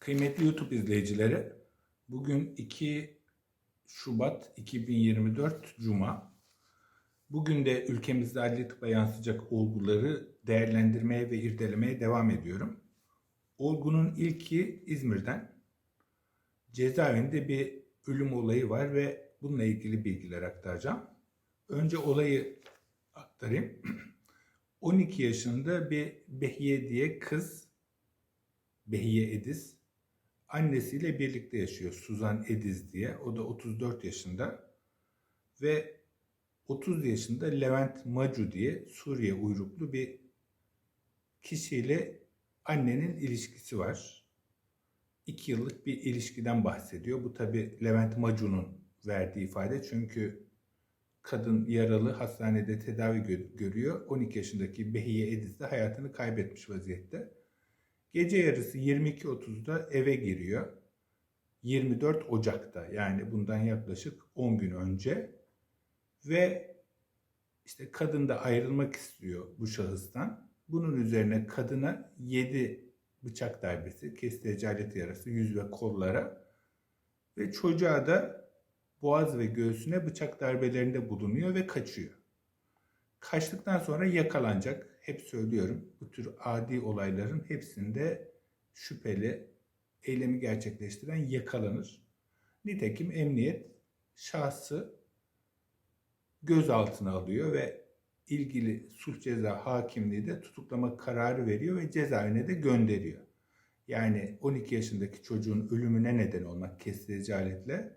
Kıymetli YouTube izleyicileri, bugün 2 Şubat 2024 Cuma. Bugün de ülkemizde adli tıbba yansıyacak olguları değerlendirmeye ve irdelemeye devam ediyorum. Olgunun ilki İzmir'den. Cezaevinde bir ölüm olayı var ve bununla ilgili bilgiler aktaracağım. Önce olayı aktarayım. 12 yaşında bir Behiye diye kız, Behiye Ediz, annesiyle birlikte yaşıyor. Suzan Ediz diye. O da 34 yaşında. Ve 30 yaşında Levent Macu diye Suriye uyruklu bir kişiyle annenin ilişkisi var. 2 yıllık bir ilişkiden bahsediyor. Bu tabi Levent Macu'nun verdiği ifade. Çünkü kadın yaralı hastanede tedavi gö- görüyor. 12 yaşındaki Behiye Ediz de hayatını kaybetmiş vaziyette. Gece yarısı 22.30'da eve giriyor. 24 Ocak'ta yani bundan yaklaşık 10 gün önce ve işte kadın da ayrılmak istiyor bu şahıstan. Bunun üzerine kadına 7 bıçak darbesi, kesici alet yarası yüz ve kollara ve çocuğa da boğaz ve göğsüne bıçak darbelerinde bulunuyor ve kaçıyor. Kaçtıktan sonra yakalanacak. Hep söylüyorum bu tür adi olayların hepsinde şüpheli eylemi gerçekleştiren yakalanır. Nitekim emniyet şahsı gözaltına alıyor ve ilgili suç ceza hakimliği de tutuklama kararı veriyor ve cezaevine de gönderiyor. Yani 12 yaşındaki çocuğun ölümüne neden olmak kesici aletle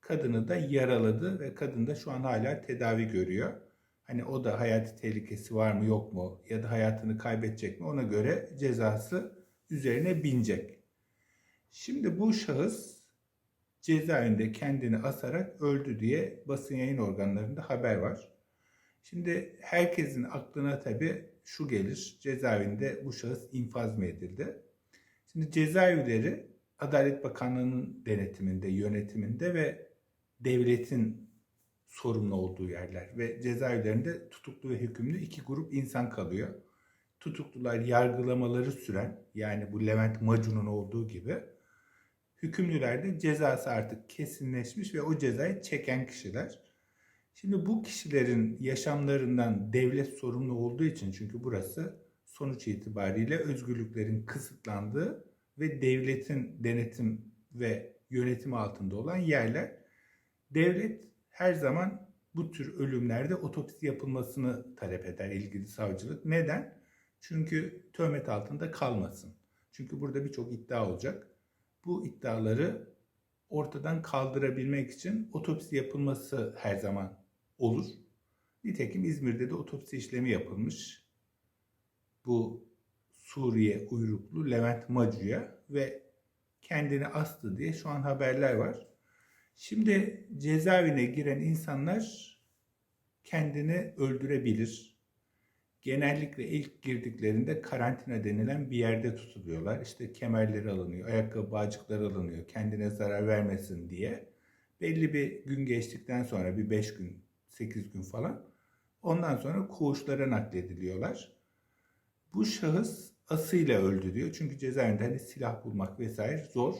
kadını da yaraladı ve kadın da şu an hala tedavi görüyor. Hani o da hayati tehlikesi var mı yok mu ya da hayatını kaybedecek mi ona göre cezası üzerine binecek. Şimdi bu şahıs cezaevinde kendini asarak öldü diye basın yayın organlarında haber var. Şimdi herkesin aklına tabii şu gelir. Cezaevinde bu şahıs infaz mı edildi? Şimdi cezaevleri Adalet Bakanlığı'nın denetiminde, yönetiminde ve devletin sorumlu olduğu yerler ve cezaevlerinde tutuklu ve hükümlü iki grup insan kalıyor. Tutuklular yargılamaları süren yani bu Levent Macu'nun olduğu gibi hükümlüler de cezası artık kesinleşmiş ve o cezayı çeken kişiler. Şimdi bu kişilerin yaşamlarından devlet sorumlu olduğu için çünkü burası sonuç itibariyle özgürlüklerin kısıtlandığı ve devletin denetim ve yönetimi altında olan yerler. Devlet her zaman bu tür ölümlerde otopsi yapılmasını talep eder ilgili savcılık. Neden? Çünkü töhmet altında kalmasın. Çünkü burada birçok iddia olacak. Bu iddiaları ortadan kaldırabilmek için otopsi yapılması her zaman olur. Nitekim İzmir'de de otopsi işlemi yapılmış. Bu Suriye uyruklu Levent Macu'ya ve kendini astı diye şu an haberler var. Şimdi cezaevine giren insanlar kendini öldürebilir. Genellikle ilk girdiklerinde karantina denilen bir yerde tutuluyorlar. İşte kemerleri alınıyor, ayakkabı bağcıkları alınıyor kendine zarar vermesin diye. Belli bir gün geçtikten sonra bir 5 gün, 8 gün falan ondan sonra koğuşlara naklediliyorlar. Bu şahıs asıyla öldü diyor. Çünkü cezaevinde hani silah bulmak vesaire zor.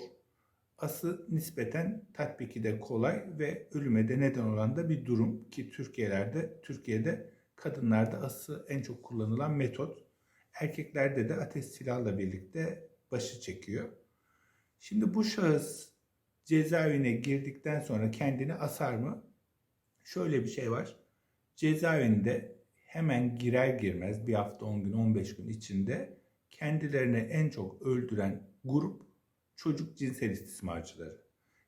Ası nispeten tatbiki de kolay ve ölüme de neden olan da bir durum ki Türkiye'lerde Türkiye'de kadınlarda ası en çok kullanılan metot. Erkeklerde de ateş silahla birlikte başı çekiyor. Şimdi bu şahıs cezaevine girdikten sonra kendini asar mı? Şöyle bir şey var. Cezaevinde hemen girer girmez bir hafta 10 gün 15 gün içinde kendilerini en çok öldüren grup çocuk cinsel istismarcıları.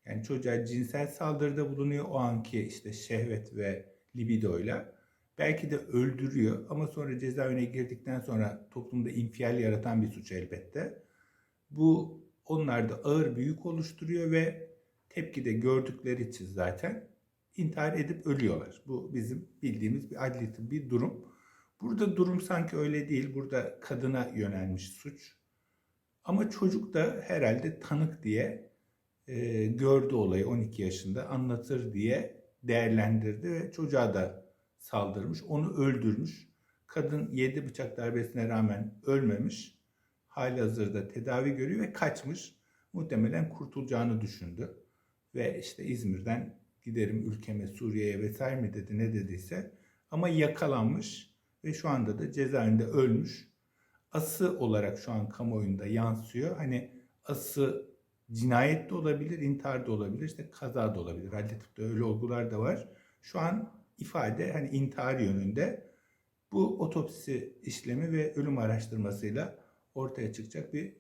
Yani çocuğa cinsel saldırıda bulunuyor o anki işte şehvet ve libidoyla. Belki de öldürüyor ama sonra cezaevine girdikten sonra toplumda infial yaratan bir suç elbette. Bu onlarda ağır bir yük oluşturuyor ve tepkide gördükleri için zaten intihar edip ölüyorlar. Bu bizim bildiğimiz bir adli tıbbi durum. Burada durum sanki öyle değil. Burada kadına yönelmiş suç. Ama çocuk da herhalde tanık diye e, gördü olayı 12 yaşında anlatır diye değerlendirdi ve çocuğa da saldırmış. Onu öldürmüş. Kadın 7 bıçak darbesine rağmen ölmemiş. Hali hazırda tedavi görüyor ve kaçmış. muhtemelen kurtulacağını düşündü. Ve işte İzmir'den giderim ülkeme Suriye'ye vesaire mi dedi ne dediyse ama yakalanmış ve şu anda da cezaevinde ölmüş. Ası olarak şu an kamuoyunda yansıyor. Hani ası cinayet de olabilir, intihar da olabilir, işte kaza da olabilir. Adli tıpta öyle olgular da var. Şu an ifade hani intihar yönünde bu otopsi işlemi ve ölüm araştırmasıyla ortaya çıkacak bir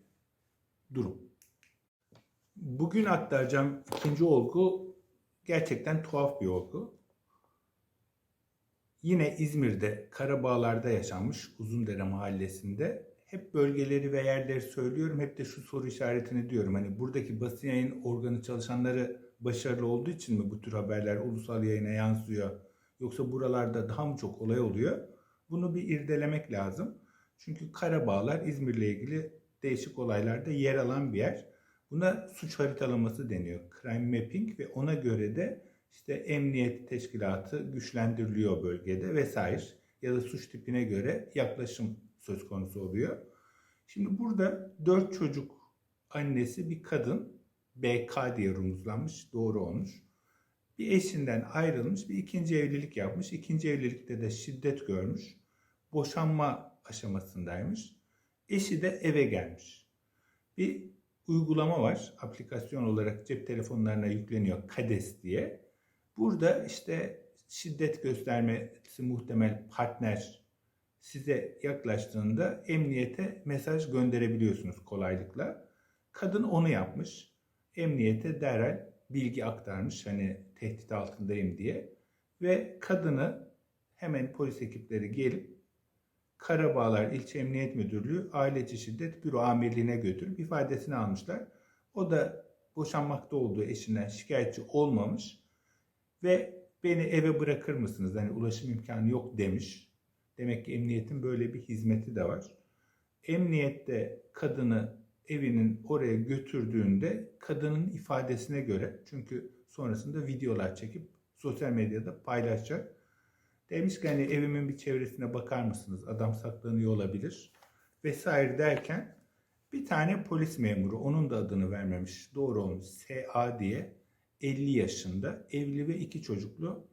durum. Bugün aktaracağım ikinci olgu gerçekten tuhaf bir olgu. Yine İzmir'de Karabağlar'da yaşanmış Uzundere mahallesinde hep bölgeleri ve yerleri söylüyorum. Hep de şu soru işaretini diyorum. Hani buradaki basın yayın organı çalışanları başarılı olduğu için mi bu tür haberler ulusal yayına yansıyor? Yoksa buralarda daha mı çok olay oluyor? Bunu bir irdelemek lazım. Çünkü Karabağlar İzmir'le ilgili değişik olaylarda yer alan bir yer. Buna suç haritalaması deniyor. Crime mapping ve ona göre de işte emniyet teşkilatı güçlendiriliyor bölgede vesaire ya da suç tipine göre yaklaşım söz konusu oluyor. Şimdi burada dört çocuk annesi bir kadın BK diye rumuzlanmış doğru olmuş. Bir eşinden ayrılmış bir ikinci evlilik yapmış. İkinci evlilikte de şiddet görmüş. Boşanma aşamasındaymış. Eşi de eve gelmiş. Bir uygulama var. Aplikasyon olarak cep telefonlarına yükleniyor Kades diye. Burada işte şiddet göstermesi muhtemel partner size yaklaştığında emniyete mesaj gönderebiliyorsunuz kolaylıkla. Kadın onu yapmış. Emniyete derhal bilgi aktarmış hani tehdit altındayım diye. Ve kadını hemen polis ekipleri gelip Karabağlar İlçe Emniyet Müdürlüğü Aile İçi Şiddet Büro Amirliğine götürüp ifadesini almışlar. O da boşanmakta olduğu eşinden şikayetçi olmamış ve beni eve bırakır mısınız? Hani ulaşım imkanı yok demiş. Demek ki emniyetin böyle bir hizmeti de var. Emniyette kadını evinin oraya götürdüğünde kadının ifadesine göre çünkü sonrasında videolar çekip sosyal medyada paylaşacak. Demiş ki hani evimin bir çevresine bakar mısınız? Adam saklanıyor olabilir. Vesaire derken bir tane polis memuru onun da adını vermemiş. Doğru olmuş. SA diye 50 yaşında evli ve iki çocuklu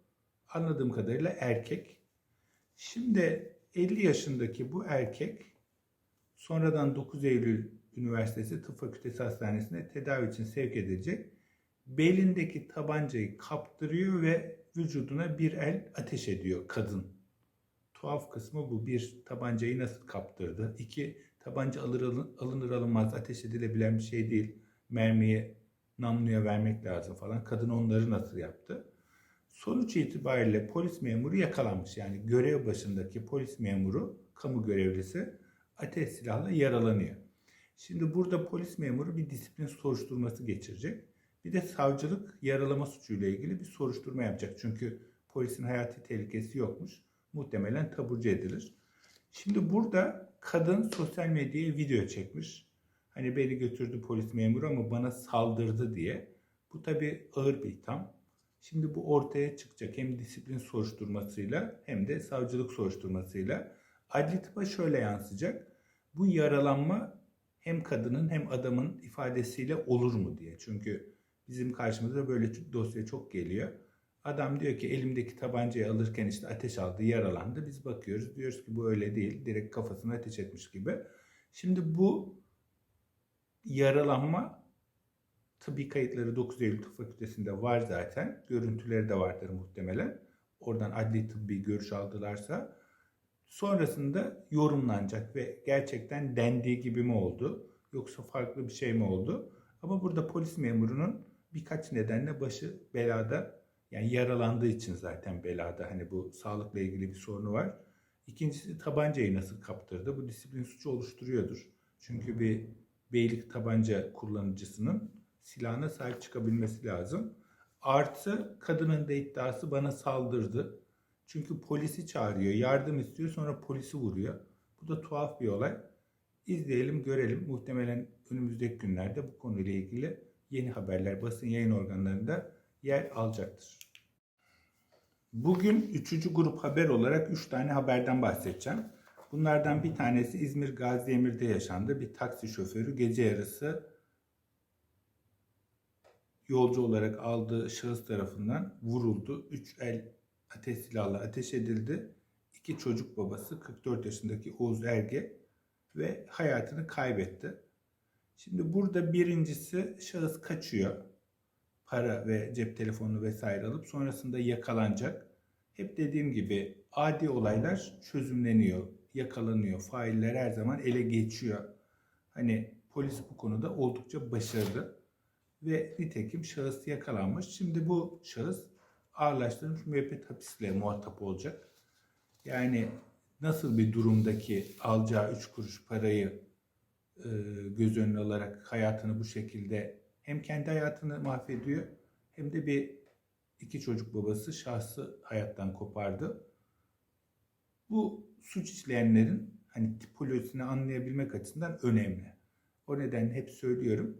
anladığım kadarıyla erkek. Şimdi 50 yaşındaki bu erkek sonradan 9 Eylül Üniversitesi Tıp Fakültesi Hastanesi'ne tedavi için sevk edilecek. Belindeki tabancayı kaptırıyor ve vücuduna bir el ateş ediyor kadın. Tuhaf kısmı bu. Bir, tabancayı nasıl kaptırdı? İki, tabanca alır, alın, alınır alınmaz ateş edilebilen bir şey değil. Mermiyi namluya vermek lazım falan. Kadın onları nasıl yaptı? Sonuç itibariyle polis memuru yakalanmış. Yani görev başındaki polis memuru, kamu görevlisi ateş silahla yaralanıyor. Şimdi burada polis memuru bir disiplin soruşturması geçirecek. Bir de savcılık yaralama suçuyla ilgili bir soruşturma yapacak. Çünkü polisin hayati tehlikesi yokmuş. Muhtemelen taburcu edilir. Şimdi burada kadın sosyal medyaya video çekmiş. Hani beni götürdü polis memuru ama bana saldırdı diye. Bu tabi ağır bir itham. Şimdi bu ortaya çıkacak hem disiplin soruşturmasıyla hem de savcılık soruşturmasıyla. Adli tıpa şöyle yansıyacak. Bu yaralanma hem kadının hem adamın ifadesiyle olur mu diye. Çünkü bizim karşımıza böyle dosya çok geliyor. Adam diyor ki elimdeki tabancayı alırken işte ateş aldı, yaralandı. Biz bakıyoruz diyoruz ki bu öyle değil. Direkt kafasına ateş etmiş gibi. Şimdi bu yaralanma tıbbi kayıtları 9 Eylül Tıp Fakültesi'nde var zaten. Görüntüleri de vardır muhtemelen. Oradan adli tıbbi görüş aldılarsa. Sonrasında yorumlanacak ve gerçekten dendiği gibi mi oldu? Yoksa farklı bir şey mi oldu? Ama burada polis memurunun birkaç nedenle başı belada. Yani yaralandığı için zaten belada. Hani bu sağlıkla ilgili bir sorunu var. İkincisi tabancayı nasıl kaptırdı? Bu disiplin suçu oluşturuyordur. Çünkü bir beylik tabanca kullanıcısının silahına sahip çıkabilmesi lazım. Artı kadının da iddiası bana saldırdı. Çünkü polisi çağırıyor, yardım istiyor sonra polisi vuruyor. Bu da tuhaf bir olay. İzleyelim, görelim. Muhtemelen önümüzdeki günlerde bu konuyla ilgili yeni haberler basın yayın organlarında yer alacaktır. Bugün üçüncü grup haber olarak üç tane haberden bahsedeceğim. Bunlardan bir tanesi İzmir Gazi Emir'de yaşandı. Bir taksi şoförü gece yarısı yolcu olarak aldığı şahıs tarafından vuruldu. Üç el ateş silahla ateş edildi. İki çocuk babası 44 yaşındaki Oğuz Erge ve hayatını kaybetti. Şimdi burada birincisi şahıs kaçıyor. Para ve cep telefonu vesaire alıp sonrasında yakalanacak. Hep dediğim gibi adi olaylar çözümleniyor, yakalanıyor. Failler her zaman ele geçiyor. Hani polis bu konuda oldukça başarılı ve nitekim şahıs yakalanmış. Şimdi bu şahıs ağırlaştırılmış müebbet hapisle muhatap olacak. Yani nasıl bir durumdaki alacağı üç kuruş parayı e, göz önüne alarak hayatını bu şekilde hem kendi hayatını mahvediyor hem de bir iki çocuk babası şahsı hayattan kopardı. Bu suç işleyenlerin hani tipolojisini anlayabilmek açısından önemli. O nedenle hep söylüyorum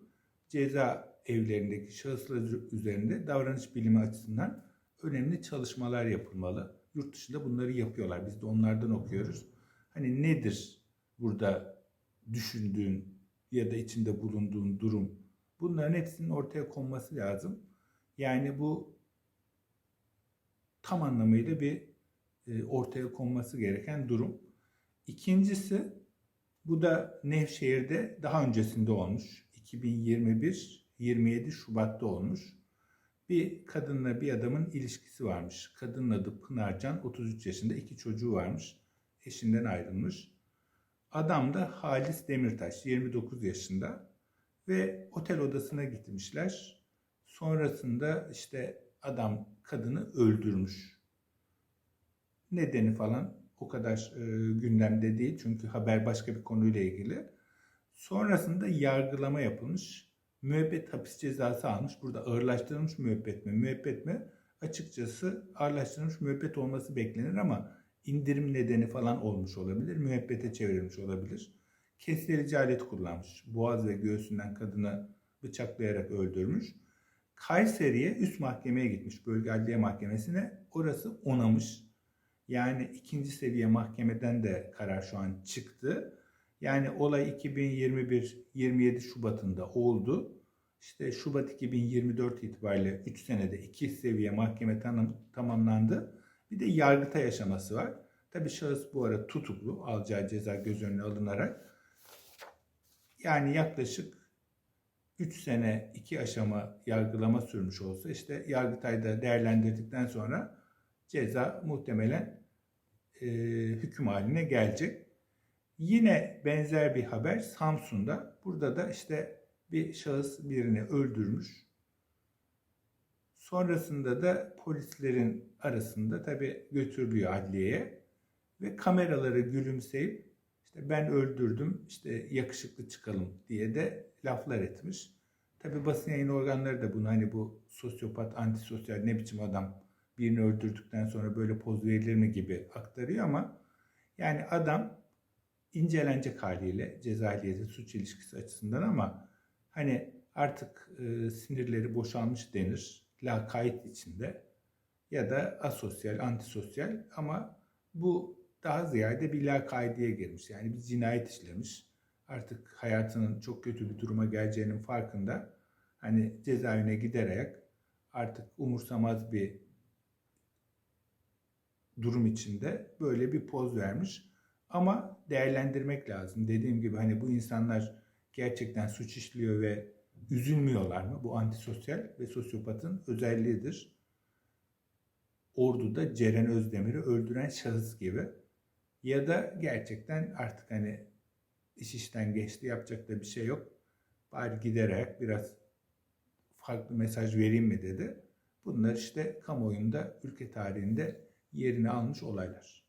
ceza evlerindeki şahıslar üzerinde davranış bilimi açısından önemli çalışmalar yapılmalı. Yurt dışında bunları yapıyorlar. Biz de onlardan okuyoruz. Hani nedir burada düşündüğün ya da içinde bulunduğun durum? Bunların hepsinin ortaya konması lazım. Yani bu tam anlamıyla bir ortaya konması gereken durum. İkincisi bu da Nevşehir'de daha öncesinde olmuş. 2021 27 Şubat'ta olmuş. Bir kadınla bir adamın ilişkisi varmış. Kadının adı Pınarcan, 33 yaşında, iki çocuğu varmış. Eşinden ayrılmış. Adam da Halis Demirtaş, 29 yaşında ve otel odasına gitmişler. Sonrasında işte adam kadını öldürmüş. Nedeni falan o kadar e, gündemde değil çünkü haber başka bir konuyla ilgili. Sonrasında yargılama yapılmış. Müebbet hapis cezası almış. Burada ağırlaştırılmış müebbet mi? Müebbet mi? Açıkçası ağırlaştırılmış müebbet olması beklenir ama indirim nedeni falan olmuş olabilir. Müebbete çevrilmiş olabilir. Kesici alet kullanmış. Boğaz ve göğsünden kadını bıçaklayarak öldürmüş. Kayseri'ye üst mahkemeye gitmiş. Bölge Adliye Mahkemesi'ne. Orası onamış. Yani ikinci seviye mahkemeden de karar şu an çıktı. Yani olay 2021 27 Şubat'ında oldu. İşte Şubat 2024 itibariyle 3 senede 2 seviye mahkeme tanım, tamamlandı. Bir de yargıta yaşaması var. Tabi şahıs bu ara tutuklu, alacağı ceza göz önüne alınarak. Yani yaklaşık 3 sene 2 aşama yargılama sürmüş olsa işte Yargıtay'da değerlendirdikten sonra ceza muhtemelen e, hüküm haline gelecek. Yine benzer bir haber Samsun'da. Burada da işte bir şahıs birini öldürmüş. Sonrasında da polislerin arasında tabi götürülüyor adliyeye ve kameraları gülümseyip işte ben öldürdüm işte yakışıklı çıkalım diye de laflar etmiş. Tabi basın yayın organları da bunu hani bu sosyopat, antisosyal ne biçim adam birini öldürdükten sonra böyle poz verilir mi gibi aktarıyor ama yani adam incelenecek haliyle cezaliyeti suç ilişkisi açısından ama hani artık e, sinirleri boşalmış denir lakayt içinde ya da asosyal, antisosyal ama bu daha ziyade bir lakaydiye girmiş. Yani bir cinayet işlemiş. Artık hayatının çok kötü bir duruma geleceğinin farkında. Hani cezaevine giderek artık umursamaz bir durum içinde böyle bir poz vermiş. Ama değerlendirmek lazım. Dediğim gibi hani bu insanlar gerçekten suç işliyor ve üzülmüyorlar mı? Bu antisosyal ve sosyopatın özelliğidir. Ordu'da Ceren Özdemir'i öldüren şahıs gibi. Ya da gerçekten artık hani iş işten geçti yapacak da bir şey yok. Bari giderek biraz farklı mesaj vereyim mi dedi. Bunlar işte kamuoyunda, ülke tarihinde yerini almış olaylar.